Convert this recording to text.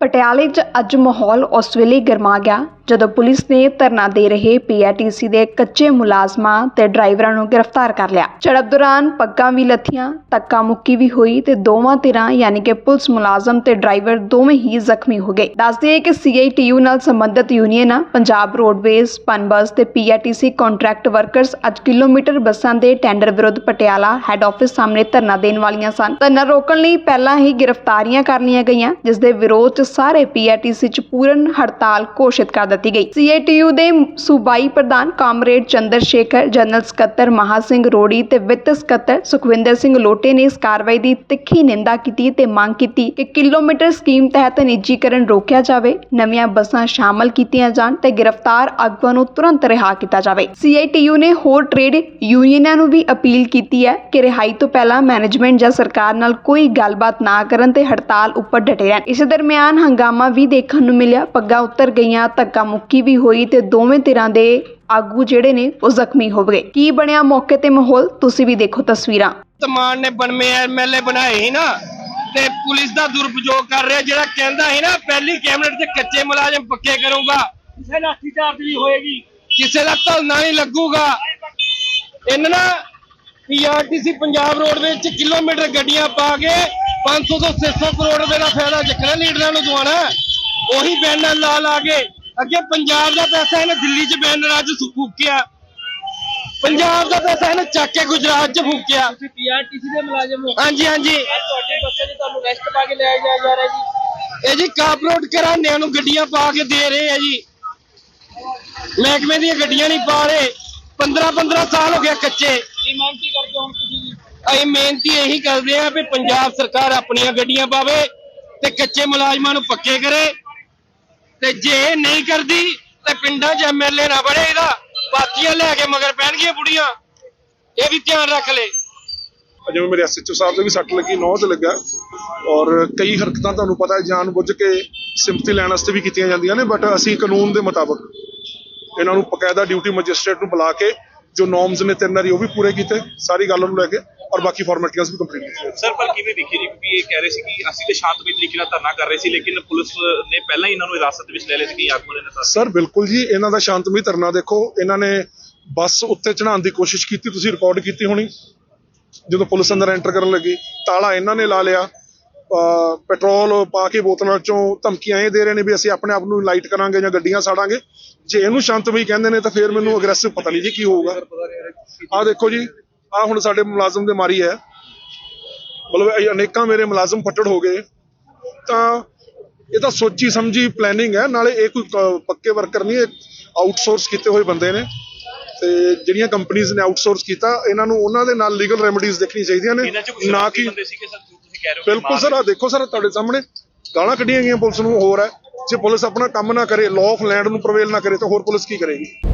ਪਟਿਆਲੇ 'ਚ ਅੱਜ ਮਾਹੌਲ ਉਸ ਵੇਲੇ ਗਰਮਾ ਗਿਆ। ਜਦੋਂ ਪੁਲਿਸ ਨੇ ਧਰਨਾ ਦੇ ਰਹੇ ਪੀਆਰਟੀਸੀ ਦੇ ਕੱਚੇ ਮੁਲਾਜ਼ਮਾਂ ਤੇ ਡਰਾਈਵਰਾਂ ਨੂੰ ਗ੍ਰਿਫਤਾਰ ਕਰ ਲਿਆ। ਝੜਪ ਦੌਰਾਨ ਪੱਗਾਂ ਵੀ ਲੱਥੀਆਂ ਧੱਕਾ ਮੁੱਕੀ ਵੀ ਹੋਈ ਤੇ ਦੋਵਾਂ ਧਿਰਾਂ ਯਾਨੀ ਕਿ ਪੁਲਿਸ ਮੁਲਾਜ਼ਮ ਤੇ ਡਰਾਈਵਰ ਦੋਵੇਂ ਹੀ ਜ਼ਖਮੀ ਹੋ ਗਏ। ਦੱਸਦੇ ਹੈ ਕਿ ਸੀਆਈਟੀਯੂ ਨਾਲ ਸੰਬੰਧਿਤ ਯੂਨੀਅਨ ਪੰਜਾਬ ਰੋਡਵੇਜ਼, ਪਨਬਸ ਤੇ ਪੀਆਰਟੀਸੀ ਕੰਟਰੈਕਟ ਵਰਕਰਸ ਅੱਜ ਕਿਲੋਮੀਟਰ ਬੱਸਾਂ ਦੇ ਟੈਂਡਰ ਵਿਰੁੱਧ ਪਟਿਆਲਾ ਹੈੱਡ ਆਫਿਸ ਸਾਹਮਣੇ ਧਰਨਾ ਦੇਣ ਵਾਲੀਆਂ ਸਨ। ਧਰਨਾ ਰੋਕਣ ਲਈ ਪਹਿਲਾਂ ਹੀ ਗ੍ਰਿਫਤਾਰੀਆਂ ਕਰ ਲਈਆਂ ਗਈਆਂ, ਜਿਸ ਦੇ ਵਿਰੋਧ 'ਚ ਸਾਰੇ ਪੀਆਰਟੀਸੀ 'ਚ ਪੂਰਨ ਹੜਤਾਲ ਘੋਸ਼ਿਤ ਕਰ ਦਿੱਤੀ ਗਈ। ਸੀਆਈਟੀਯੂ ਦੇ ਸੂਬਾਈ ਪ੍ਰਧਾਨ ਕਾਮਰੇਡ ਚੰਦਰ ਸ਼ੇਖਰ ਜਨਰਲ ਸਕੱਤਰ ਮਹਾ ਸਿੰਘ ਰੋੜੀ ਤੇ ਵਿੱਤ ਸਕੱਤਰ ਸੁਖਵਿੰਦਰ ਸਿੰਘ ਲੋਟੇ ਨੇ ਇਸ ਕਾਰਵਾਈ ਦੀ ਤਿੱਖੀ ਨਿੰਦਾ ਕੀਤੀ ਤੇ ਮੰਗ ਕੀਤੀ ਕਿ ਕਿਲੋਮੀਟਰ ਸਕੀਮ ਤਹਿਤ ਨਿੱਜੀਕਰਨ ਰੋਕਿਆ ਜਾਵੇ, ਨਵੀਆਂ ਬੱਸਾਂ ਸ਼ਾਮਲ ਕੀਤੀਆਂ ਜਾਣ ਤੇ ਗ੍ਰਿਫਤਾਰ ਆਗੂਆਂ ਨੂੰ ਤੁਰੰਤ ਰਿਹਾ ਕੀਤਾ ਜਾਵੇ। ਸੀਆਈਟੀਯੂ ਨੇ ਹੋਰ ਟ੍ਰੇਡ ਯੂਨੀਅਨਾਂ ਨੂੰ ਵੀ ਅਪੀਲ ਕੀਤੀ ਹੈ ਕਿ ਰਿਹਾਈ ਤੋਂ ਪਹਿਲਾਂ ਮੈਨੇਜਮੈਂਟ ਜਾਂ ਸਰਕਾਰ ਨਾਲ ਕੋਈ ਗੱਲਬਾਤ ਨਾ ਕਰਨ ਤੇ ਹੜਤਾਲ ਉੱਪਰ ਡਟੇ ਰਹਿਣ। ਇਸ ਦਰਮਿਆਨ ਹੰਗਾਮਾ ਵੀ ਦੇਖਣ ਨੂੰ ਮਿਲਿਆ, ਪੱਗਾਂ ਉੱਤਰ ਗਈਆਂ, ਧੱਕਾ ਮੁੱਕੀ ਵੀ ਹੋਈ ਤੇ ਦੋਵੇਂ ਧਿਰਾਂ ਦੇ ਆਗੂ ਜਿਹੜੇ ਨੇ ਉਹ ਜ਼ਖਮੀ ਹੋ ਗਏ। ਕੀ ਬਣਿਆ ਮੌਕੇ ਤੇ ਮਾਹੌਲ? ਤੁਸੀਂ ਵੀ ਦੇਖੋ ਤਸਵੀਰਾਂ। ਤਮਾਨ ਨੇ ਬਣਵੇਂ ਐਮਐਲਏ ਬਣਾਏ ਸੀ ਨਾ ਤੇ ਪੁਲਿਸ ਦਾ ਦੁਰਉਪਯੋਗ ਕਰ ਰਿਹਾ ਜਿਹੜਾ ਕਹਿੰਦਾ ਸੀ ਨਾ ਪਹਿਲੀ ਕੈਬਨਿਟ ਤੇ ਕੱਚੇ ਮੁਲਾਜ਼ਮ ਪੱਕੇ ਕਰੂੰਗਾ। ਕਿਸੇ ਲਾਠੀ ਚਾਰਜ ਵੀ ਹੋਏਗੀ। ਕਿਸੇ ਦਾ ਧਲਨਾ ਨਹੀਂ ਲੱਗੂਗਾ। ਇਹਨਾਂ ਨਾ ਪੀਆਰਟੀਸੀ ਪੰਜਾਬ ਰੋਡਵੇਜ਼ ਚ ਕਿਲੋਮੀਟਰ ਗੱਡੀਆਂ ਪਾ ਕੇ 500 ਤੋਂ 600 ਕਰੋੜ ਰੁਪਏ ਦਾ ਫਾਇਦਾ ਚੱਕਣਾ ਲੀਡਰਾਂ ਨੂੰ ਦਵਾਉਣਾ। ਉਹੀ ਬੈਨਰ ਲਾ ਲਾ ਕੇ ਅੱਗੇ ਪੰਜਾਬ ਦਾ ਪੈਸਾ ਇਹਨੇ ਦਿੱਲੀ 'ਚ ਬੈਨਰ ਸੁ- ਫੂਕਿਆ। ਪੰਜਾਬ ਦਾ ਪੈਸਾ ਇਹਨੇ ਚੱਕ ਕੇ ਗੁਜਰਾਤ 'ਚ ਫੂਕਿਆ। ਤੁਸੀਂ ਪੀਆਰਟੀਸੀ ਦੇ ਮੁਲਾਜ਼ਮ ਹੋ। ਹਾਂਜੀ ਹਾਂਜੀ। ਅੱਜ ਤੁਹਾਡੇ ਬੱਸੇ 'ਚ ਤੁਹਾਨੂੰ ਰੈਸਟ ਪਾ ਕੇ ਲਿਆਇਆ ਜਾ ਜਾ ਰਿਹਾ ਜੀ। ਇਹ ਜੀ ਕਾਪਰੋਡ ਘਰਾਣਿਆਂ ਨੂੰ ਗੱਡੀਆਂ ਪਾ ਕੇ ਦੇ ਰਹੇ ਆ ਜੀ। ਮਹਿਕਮੇ ਦੀਆਂ ਗੱਡੀਆਂ ਨਹੀਂ ਪਾ ਰਹੇ। 15 15 ਸਾਲ ਹੋ ਗਿਆ ਕੱਚੇ। ਕੀ ਮੰਗ ਕੀ ਕਰਦੇ ਹੋ ਹੁਣ ਤੁਸੀਂ ਅਸੀਂ ਮਿਹਨਤੀ ਇਹੀ ਕਰਦੇ ਆ ਵੀ ਪੰਜਾਬ ਸਰਕਾਰ ਆਪਣੀਆਂ ਗੱਡੀਆਂ ਪਾਵੇ ਤੇ ਕੱਚੇ ਮੁਲਾਜ਼ਮਾਂ ਨੂੰ ਪੱਕੇ ਕਰੇ। ਤੇ ਜੇ ਨਹੀਂ ਕਰਦੀ, ਤੇ ਪਿੰਡਾਂ 'ਚ ਐਮਐਲਏ ਨਾ ਬਣੇ ਇਹਦਾ। ਪਾਤੀਆਂ ਲੈ ਕੇ ਮਗਰ ਪੈਣਗੀਆਂ ਬੁੜੀਆਂ। ਇਹ ਵੀ ਧਿਆਨ ਰੱਖ ਲੈ। ਜਿਵੇਂ ਮੇਰੇ ਐਸਐਚਓ ਸਾਹਿਬ ਦੇ ਵੀ ਸੱਟ ਲੱਗੀ, ਨੌ ਤੇ ਲੱਗਾ। ਔਰ ਕਈ ਹਰਕਤਾਂ ਤੁਹਾਨੂੰ ਪਤਾ ਹੈ ਜਾਣ ਬੁੱਝ ਕੇ ਸਿੰਪਥੀ ਲੈਣ ਵਾਸਤੇ ਵੀ ਕੀਤੀਆਂ ਜਾਂਦੀਆਂ ਨੇ, ਬਟ ਅਸੀਂ ਕਾਨੂੰਨ ਦੇ ਮੁਤਾਬਕ ਇਹਨਾਂ ਨੂੰ ਬਕਾਇਦਾ ਡਿਊਟੀ ਮੈਜਿਸਟ੍ਰੇਟ ਨੂੰ ਬੁਲਾ ਕੇ ਜੋ ਨੋਰਮਸ ਨੇ ਤਿੰਨ ਵਾਰੀ ਉਹ ਵੀ ਪੂਰੇ ਕੀਤੇ, ਸਾਰੀ ਗੱਲ ਨੂੰ ਲੈ ਕੇ। ਔਰ ਬਾਕੀ ਫਾਰਮੈਲਿਟੀਆਂ ਵੀ ਕੰਪਲੀਟ ਕੀਤੀਆਂ ਸਰ ਪਰ ਕਿਵੇਂ ਦੇਖੀ ਜੀ ਕਿਉਂਕਿ ਇਹ ਕਹਿ ਰਹੇ ਸੀ ਕਿ ਅਸੀਂ ਤੇ ਸ਼ਾਂਤਮਈ ਤਰੀਕੇ ਨਾਲ ਧਰਨਾ ਕਰ ਰਹੇ ਸੀ ਲੇਕਿਨ ਪੁਲਿਸ ਨੇ ਪਹਿਲਾਂ ਹੀ ਇਹਨਾਂ ਨੂੰ ਹਿਰਾਸਤ ਵਿੱਚ ਲੈ ਲਿਆ ਸੀ ਕਿ ਆਗੂਆਂ ਨੇ ਦੱਸਿਆ ਸਰ ਬਿਲਕੁਲ ਜੀ ਇਹਨਾਂ ਦਾ ਸ਼ਾਂਤਮਈ ਧਰਨਾ ਦੇਖੋ ਇਹਨਾਂ ਨੇ ਬੱਸ ਉੱਤੇ ਚੜਾਉਣ ਦੀ ਕੋਸ਼ਿਸ਼ ਕੀਤੀ ਤੁਸੀਂ ਰਿਕਾਰਡ ਕੀਤੀ ਹੋਣੀ ਜਦੋਂ ਪੁਲਿਸ ਅੰਦਰ ਐਂਟਰ ਕਰਨ ਲੱਗੀ ਤਾਲਾ ਇਹਨਾਂ ਨੇ ਲਾ ਲਿਆ ਪੈਟਰੋਲ ਪਾ ਕੇ ਬੋਤਲਾਂ ਚੋਂ ਧਮਕੀਆਂ ਇਹ ਦੇ ਰਹੇ ਨੇ ਵੀ ਅਸੀਂ ਆਪਣੇ ਆਪ ਨੂੰ ਲਾਈਟ ਕਰਾਂਗੇ ਜਾਂ ਗੱਡੀਆਂ ਸਾੜਾਂਗੇ ਜੇ ਇਹਨੂੰ ਸ਼ਾਂਤਮਈ ਕਹਿੰਦੇ ਨੇ ਤਾਂ ਫਿਰ ਮੈਨੂੰ ਅਗਰੈਸਿਵ ਪਤਾ ਨਹੀਂ ਜੀ ਕੀ ਹੋਊਗਾ ਆਹ ਦੇਖੋ ਜੀ ਆਹ ਹੁਣ ਸਾਡੇ ਮੁਲਾਜ਼ਮ ਦੇ ਮਾਰੀ ਹੈ। ਮਤਲਬ ਅਨੇਕਾਂ ਮੇਰੇ ਮੁਲਾਜ਼ਮ ਫੱਟੜ ਹੋ ਗਏ। ਤਾਂ ਇਹ ਤਾਂ ਸੋਚੀ ਸਮਝੀ ਪਲੈਨਿੰਗ ਹੈ। ਨਾਲੇ ਇਹ ਕੋਈ ਪੱਕੇ ਵਰਕਰ ਨਹੀਂ ਇਹ ਆਊਟਸੋਰਸ ਕੀਤੇ ਹੋਏ ਬੰਦੇ ਨੇ। ਤੇ ਜਿਹੜੀਆਂ ਕੰਪਨੀਆਂ ਨੇ ਆਊਟਸੋਰਸ ਕੀਤਾ ਇਹਨਾਂ ਨੂੰ ਉਹਨਾਂ ਦੇ ਨਾਲ ਲੀਗਲ ਰੈਮਡੀਜ਼ ਦੇਖਣੀ ਚਾਹੀਦੀਆਂ ਨੇ। ਨਾ ਕਿ ਬਿਲਕੁਲ ਸਰ ਆ ਦੇਖੋ ਸਰ ਤੁਹਾਡੇ ਸਾਹਮਣੇ ਗਾਲਾਂ ਕੱਢੀਆਂ ਗਈਆਂ ਪੁਲਿਸ ਨੂੰ ਹੋਰ ਹੈ। ਜੇ ਪੁਲਿਸ ਆਪਣਾ ਕੰਮ ਨਾ ਕਰੇ ਲਾਅ ਆਫ ਲੈਂਡ ਨੂੰ ਪ੍ਰਵੇਲ ਨਾ ਕਰੇ ਤਾਂ ਹੋਰ ਪੁਲਿਸ ਕੀ ਕਰੇਗੀ?